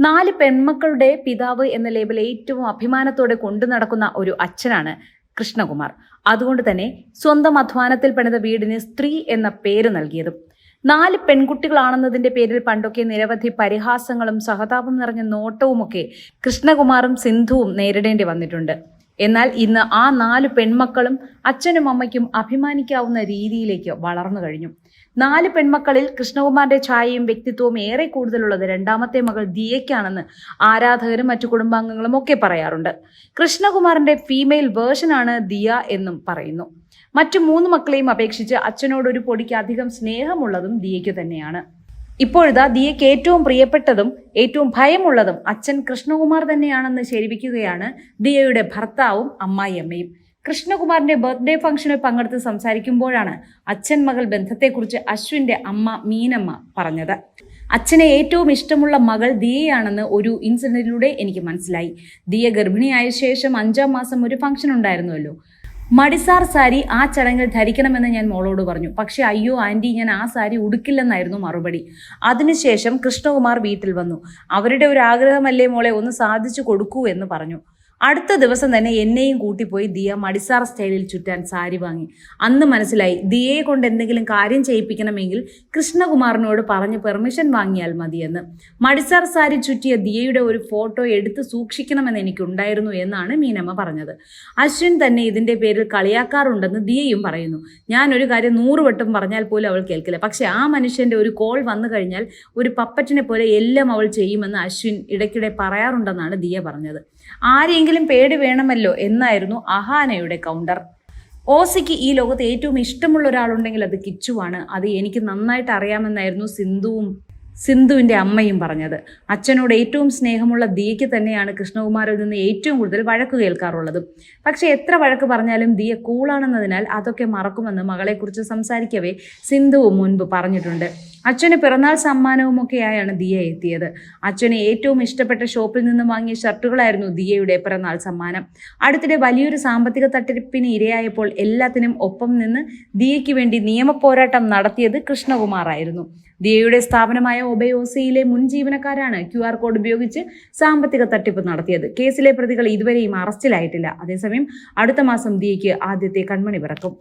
നാല് പെൺമക്കളുടെ പിതാവ് എന്ന ലേബൽ ഏറ്റവും അഭിമാനത്തോടെ കൊണ്ടു നടക്കുന്ന ഒരു അച്ഛനാണ് കൃഷ്ണകുമാർ. അതുകൊണ്ട് തന്നെ സ്വന്തം അധ്വാനത്തിൽ പണിത വീടിന് സ്ത്രീ എന്ന പേര് നൽകിയതും നാല് പെൺകുട്ടികളാണെന്നതിന്റെ പേരിൽ പണ്ടൊക്കെ നിരവധി പരിഹാസങ്ങളും സഹതാപം നിറഞ്ഞ നോട്ടവുമൊക്കെ കൃഷ്ണകുമാറും സിന്ധുവും നേരിടേണ്ടി വന്നിട്ടുണ്ട്. എന്നാൽ ഇന്ന് ആ നാല് പെൺമക്കളും അച്ഛനും അമ്മയ്ക്കും അഭിമാനിക്കാവുന്ന രീതിയിലേക്ക് വളർന്നു കഴിഞ്ഞു. നാല് പെൺമക്കളിൽ കൃഷ്ണകുമാറിന്റെ ഛായയും വ്യക്തിത്വവും ഏറെ കൂടുതലുള്ളത് രണ്ടാമത്തെ മകൾ ദിയയ്ക്കാണെന്ന് ആരാധകരും മറ്റു കുടുംബാംഗങ്ങളും ഒക്കെ പറയാറുണ്ട്. കൃഷ്ണകുമാറിന്റെ ഫീമെയിൽ വേർഷനാണ് ദിയ എന്നും പറയുന്നു. മറ്റു മൂന്ന് മക്കളെയും അപേക്ഷിച്ച് അച്ഛനോടൊരു പൊടിക്ക് അധികം സ്നേഹമുള്ളതും ദിയയ്ക്ക് തന്നെയാണ്. ഇപ്പോഴിതാ ദിയയ്ക്ക് ഏറ്റവും പ്രിയപ്പെട്ടതും ഏറ്റവും ഭയമുള്ളതും അച്ഛൻ കൃഷ്ണകുമാർ തന്നെയാണെന്ന് ശരിവിക്കുകയാണ് ദിയയുടെ ഭർത്താവും അമ്മായിയമ്മയും. കൃഷ്ണകുമാറിന്റെ ബർത്ത്ഡേ ഫംഗ്ഷനിൽ പങ്കെടുത്ത് സംസാരിക്കുമ്പോഴാണ് അച്ഛൻ മകൾ ബന്ധത്തെക്കുറിച്ച് അശ്വിന്റെ അമ്മ മീനമ്മ പറഞ്ഞത്. അച്ഛനെ ഏറ്റവും ഇഷ്ടമുള്ള മകൾ ദിയയാണെന്ന് ഒരു ഇൻസിഡന്റിലൂടെ എനിക്ക് മനസ്സിലായി. ദിയ ഗർഭിണിയായ ശേഷം അഞ്ചാം മാസം ഒരു ഫംഗ്ഷൻ ഉണ്ടായിരുന്നുവല്ലോ മടിസാർ സാരി ആ ചടങ്ങിൽ ധരിക്കണമെന്ന് ഞാൻ മോളോട് പറഞ്ഞു. പക്ഷെ അയ്യോ ആന്റി ഞാൻ ആ സാരി ഉടുക്കില്ലെന്നായിരുന്നു മറുപടി. അതിനുശേഷം കൃഷ്ണകുമാർ വീട്ടിൽ വന്നു. അവരുടെ ഒരു ആഗ്രഹമല്ലേ മോളെ ഒന്ന് സാധിച്ചു കൊടുക്കൂ എന്ന് പറഞ്ഞു. അടുത്ത ദിവസം തന്നെ എന്നെയും കൂട്ടിപ്പോയി ദിയ മടിസാർ സ്റ്റൈലിൽ ചുറ്റാൻ സാരി വാങ്ങി. അന്ന് മനസ്സിലായി ദിയയെ കൊണ്ട് എന്തെങ്കിലും കാര്യം ചെയ്യിപ്പിക്കണമെങ്കിൽ കൃഷ്ണകുമാറിനോട് പറഞ്ഞ് പെർമിഷൻ വാങ്ങിയാൽ മതിയെന്ന്. മടിസാർ സാരി ചുറ്റിയ ദിയയുടെ ഒരു ഫോട്ടോ എടുത്ത് സൂക്ഷിക്കണമെന്ന് എനിക്കുണ്ടായിരുന്നു എന്നാണ് മീനമ്മ പറഞ്ഞത്. അശ്വിൻ തന്നെ ഇതിന്റെ പേരിൽ കളിയാക്കാറുണ്ടെന്ന് ദിയയും പറയുന്നു. ഞാൻ ഒരു കാര്യം നൂറ് വട്ടം പറഞ്ഞാൽ പോലും അവൾ കേൾക്കില്ല. പക്ഷെ ആ മനുഷ്യന്റെ ഒരു കോൾ വന്നു കഴിഞ്ഞാൽ ഒരു പപ്പറ്റിനെ പോലെ എല്ലാം അവൾ ചെയ്യുമെന്ന് അശ്വിൻ ഇടയ്ക്കിടെ പറയാറുണ്ടെന്നാണ് ദിയ പറഞ്ഞത്. ആരെങ്കിലും പേടി വേണമല്ലോ എന്നായിരുന്നു അഹാനയുടെ കൗണ്ടർ ഓസിക്ക് ഈ ലോകത്ത് ഏറ്റവും ഇഷ്ടമുള്ള ഒരാളുണ്ടെങ്കിൽ അത് കിച്ചുവാണ്. അത് എനിക്ക് നന്നായിട്ട് അറിയാമെന്നായിരുന്നു സിന്ധുവും സിന്ധുവിന്റെ അമ്മയും പറഞ്ഞത്. അച്ഛനോട് ഏറ്റവും സ്നേഹമുള്ള ദിയയ്ക്ക് തന്നെയാണ് കൃഷ്ണകുമാരിൽ നിന്ന് ഏറ്റവും കൂടുതൽ വഴക്ക് കേൾക്കാറുള്ളത്. പക്ഷെ എത്ര വഴക്ക് പറഞ്ഞാലും ദിയ കൂളാണെന്നതിനാൽ അതൊക്കെ മറക്കുമെന്ന് മകളെക്കുറിച്ച് സംസാരിക്കവേ സിന്ധുവും മുൻപ് പറഞ്ഞിട്ടുണ്ട്. അച്ഛന് പിറന്നാൾ സമ്മാനവുമൊക്കെയായാണ് ദിയ എത്തിയത്. അച്ഛന് ഏറ്റവും ഇഷ്ടപ്പെട്ട ഷോപ്പിൽ നിന്ന് വാങ്ങിയ ഷർട്ടുകളായിരുന്നു ദിയയുടെ പിറന്നാൾ സമ്മാനം. അടുത്തിടെ വലിയൊരു സാമ്പത്തിക തട്ടിപ്പിന് ഇരയായപ്പോൾ എല്ലാത്തിനും ഒപ്പം നിന്ന് ദിയയ്ക്ക് വേണ്ടി നിയമപോരാട്ടം നടത്തിയത് കൃഷ്ണകുമാറായിരുന്നു ദിയയുടെ സ്ഥാപനമായ ഒബയോസിയിലെ മുൻ ജീവനക്കാരാണ് ക്യു ആർ കോഡ് ഉപയോഗിച്ച് സാമ്പത്തിക തട്ടിപ്പ് നടത്തിയത്. കേസിലെ പ്രതികൾ ഇതുവരെയും അറസ്റ്റിലായിട്ടില്ല. അതേസമയം അടുത്ത മാസം ദിയയ്ക്ക് ആദ്യത്തെ കൺമണി പിറക്കും.